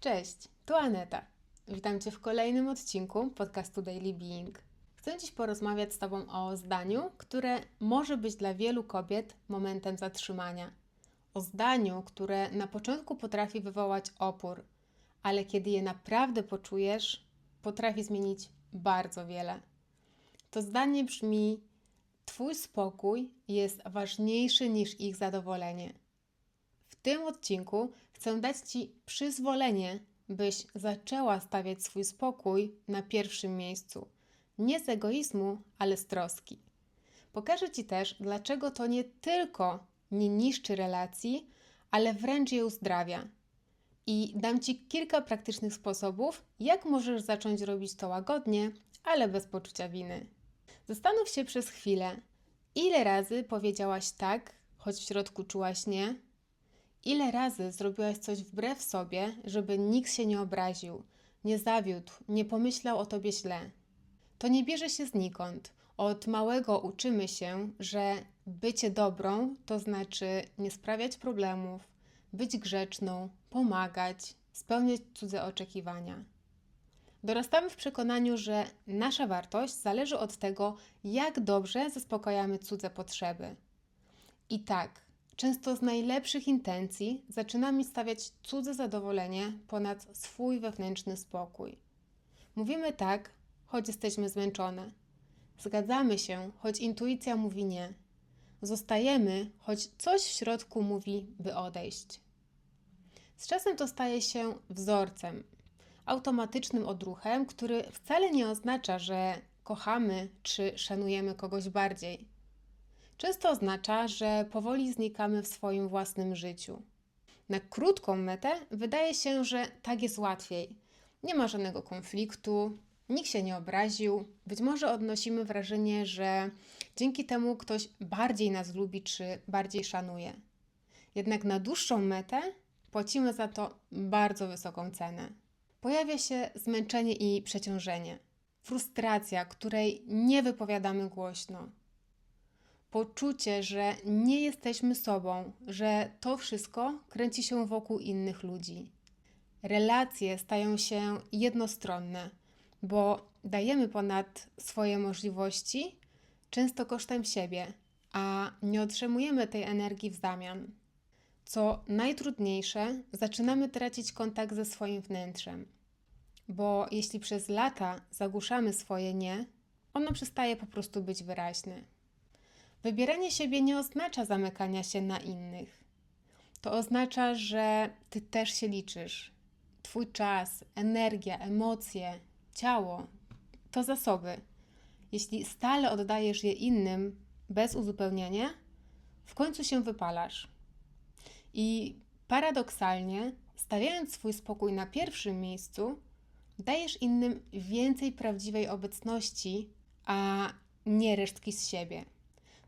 Cześć, tu Aneta. Witam Cię w kolejnym odcinku podcastu Daily Being. Chcę dziś porozmawiać z Tobą o zdaniu, które może być dla wielu kobiet momentem zatrzymania. O zdaniu, które na początku potrafi wywołać opór, ale kiedy je naprawdę poczujesz, potrafi zmienić bardzo wiele. To zdanie brzmi: Twój spokój jest ważniejszy niż ich zadowolenie. W tym odcinku chcę dać Ci przyzwolenie, byś zaczęła stawiać swój spokój na pierwszym miejscu. Nie z egoizmu, ale z troski. Pokażę Ci też, dlaczego to nie tylko nie niszczy relacji, ale wręcz je uzdrawia. I dam Ci kilka praktycznych sposobów, jak możesz zacząć robić to łagodnie, ale bez poczucia winy. Zastanów się przez chwilę, ile razy powiedziałaś tak, choć w środku czułaś nie? Ile razy zrobiłaś coś wbrew sobie, żeby nikt się nie obraził, nie zawiódł, nie pomyślał o tobie źle? To nie bierze się znikąd. Od małego uczymy się, że bycie dobrą to znaczy nie sprawiać problemów, być grzeczną, pomagać, spełniać cudze oczekiwania. Dorastamy w przekonaniu, że nasza wartość zależy od tego, jak dobrze zaspokajamy cudze potrzeby. I tak, często z najlepszych intencji zaczynamy stawiać cudze zadowolenie ponad swój wewnętrzny spokój. Mówimy tak, choć jesteśmy zmęczone. Zgadzamy się, choć intuicja mówi nie. Zostajemy, choć coś w środku mówi, by odejść. Z czasem to staje się wzorcem, automatycznym odruchem, który wcale nie oznacza, że kochamy czy szanujemy kogoś bardziej. Często oznacza, że powoli znikamy w swoim własnym życiu. Na krótką metę wydaje się, że tak jest łatwiej. Nie ma żadnego konfliktu, nikt się nie obraził. Być może odnosimy wrażenie, że dzięki temu ktoś bardziej nas lubi czy bardziej szanuje. Jednak na dłuższą metę płacimy za to bardzo wysoką cenę. Pojawia się zmęczenie i przeciążenie, frustracja, której nie wypowiadamy głośno. Poczucie, że nie jesteśmy sobą, że to wszystko kręci się wokół innych ludzi. Relacje stają się jednostronne, bo dajemy ponad swoje możliwości, często kosztem siebie, a nie otrzymujemy tej energii w zamian. Co najtrudniejsze, zaczynamy tracić kontakt ze swoim wnętrzem. Bo jeśli przez lata zagłuszamy swoje nie, ono przestaje po prostu być wyraźne. Wybieranie siebie nie oznacza zamykania się na innych. To oznacza, że ty też się liczysz. Twój czas, energia, emocje, ciało to zasoby. Jeśli stale oddajesz je innym bez uzupełnienia, w końcu się wypalasz. I paradoksalnie, stawiając swój spokój na pierwszym miejscu, dajesz innym więcej prawdziwej obecności, a nie resztki z siebie.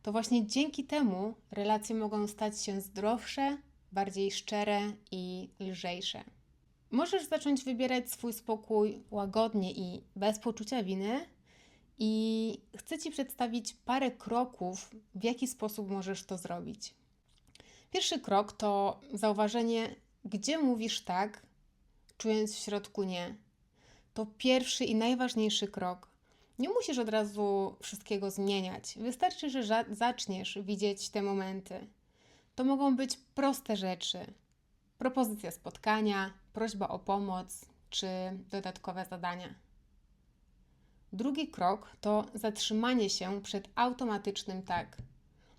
To właśnie dzięki temu relacje mogą stać się zdrowsze, bardziej szczere i lżejsze. Możesz zacząć wybierać swój spokój łagodnie i bez poczucia winy, i chcę Ci przedstawić parę kroków, w jaki sposób możesz to zrobić. Pierwszy krok to zauważenie, gdzie mówisz tak, czując w środku nie. To pierwszy i najważniejszy krok. Nie musisz od razu wszystkiego zmieniać. Wystarczy, że zaczniesz widzieć te momenty. To mogą być proste rzeczy: propozycja spotkania, prośba o pomoc czy dodatkowe zadania. Drugi krok to zatrzymanie się przed automatycznym tak.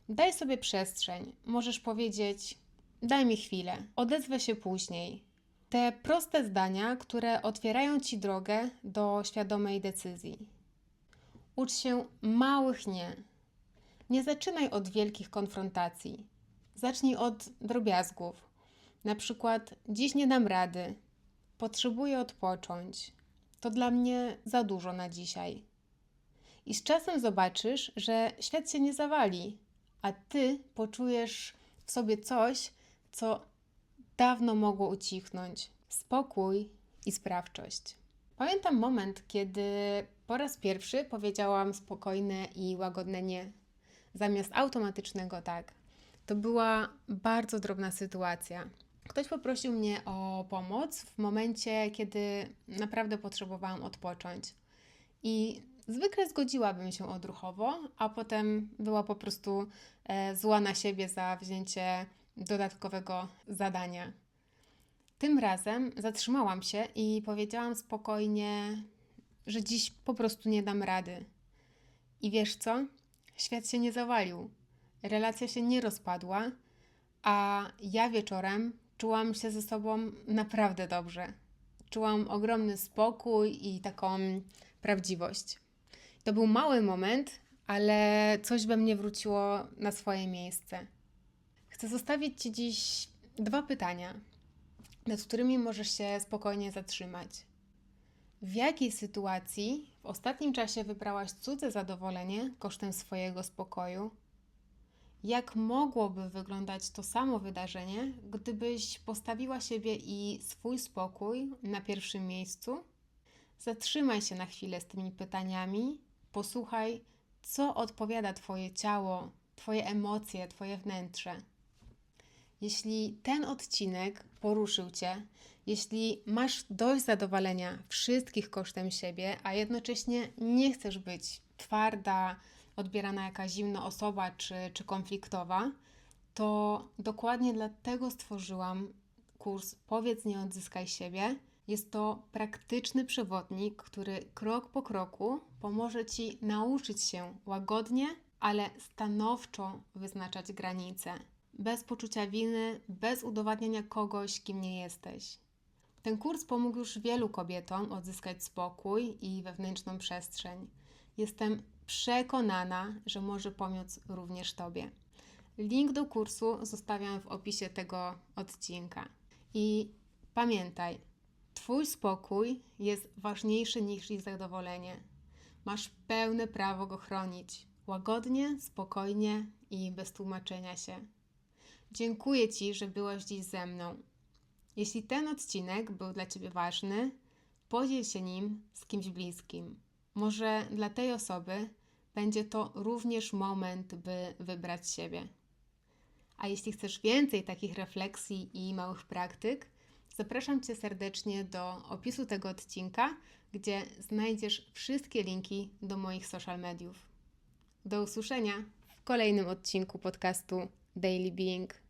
Daj sobie przestrzeń. Możesz powiedzieć: Daj mi chwilę, odezwę się później. Te proste zdania, które otwierają ci drogę do świadomej decyzji. Ucz się małych nie. Nie zaczynaj od wielkich konfrontacji. Zacznij od drobiazgów. Na przykład: Dziś nie dam rady, potrzebuję odpocząć. To dla mnie za dużo na dzisiaj. I z czasem zobaczysz, że świat się nie zawali, a ty poczujesz w sobie coś, co dawno mogło ucichnąć spokój i sprawczość. Pamiętam moment, kiedy po raz pierwszy powiedziałam spokojne i łagodne nie, zamiast automatycznego tak. To była bardzo drobna sytuacja. Ktoś poprosił mnie o pomoc w momencie, kiedy naprawdę potrzebowałam odpocząć. I zwykle zgodziłabym się odruchowo, a potem była po prostu e, zła na siebie za wzięcie dodatkowego zadania. Tym razem zatrzymałam się i powiedziałam spokojnie, że dziś po prostu nie dam rady. I wiesz co? Świat się nie zawalił, relacja się nie rozpadła, a ja wieczorem czułam się ze sobą naprawdę dobrze. Czułam ogromny spokój i taką prawdziwość. To był mały moment, ale coś we mnie wróciło na swoje miejsce. Chcę zostawić Ci dziś dwa pytania, nad którymi możesz się spokojnie zatrzymać. W jakiej sytuacji w ostatnim czasie wybrałaś cudze zadowolenie kosztem swojego spokoju? Jak mogłoby wyglądać to samo wydarzenie, gdybyś postawiła siebie i swój spokój na pierwszym miejscu? Zatrzymaj się na chwilę z tymi pytaniami, posłuchaj, co odpowiada Twoje ciało, Twoje emocje, Twoje wnętrze. Jeśli ten odcinek poruszył Cię, jeśli masz dość zadowolenia wszystkich kosztem siebie, a jednocześnie nie chcesz być twarda, odbierana jaka zimna osoba czy, czy konfliktowa, to dokładnie dlatego stworzyłam kurs Powiedz nie odzyskaj siebie. Jest to praktyczny przewodnik, który krok po kroku pomoże Ci nauczyć się łagodnie, ale stanowczo wyznaczać granice. Bez poczucia winy, bez udowadniania kogoś, kim nie jesteś. Ten kurs pomógł już wielu kobietom odzyskać spokój i wewnętrzną przestrzeń. Jestem przekonana, że może pomóc również Tobie. Link do kursu zostawiam w opisie tego odcinka. I pamiętaj, Twój spokój jest ważniejszy niż ich zadowolenie. Masz pełne prawo go chronić łagodnie, spokojnie i bez tłumaczenia się. Dziękuję Ci, że byłaś dziś ze mną. Jeśli ten odcinek był dla Ciebie ważny, podziel się nim z kimś bliskim. Może dla tej osoby będzie to również moment, by wybrać siebie. A jeśli chcesz więcej takich refleksji i małych praktyk, zapraszam Cię serdecznie do opisu tego odcinka, gdzie znajdziesz wszystkie linki do moich social mediów. Do usłyszenia w kolejnym odcinku podcastu Daily Being.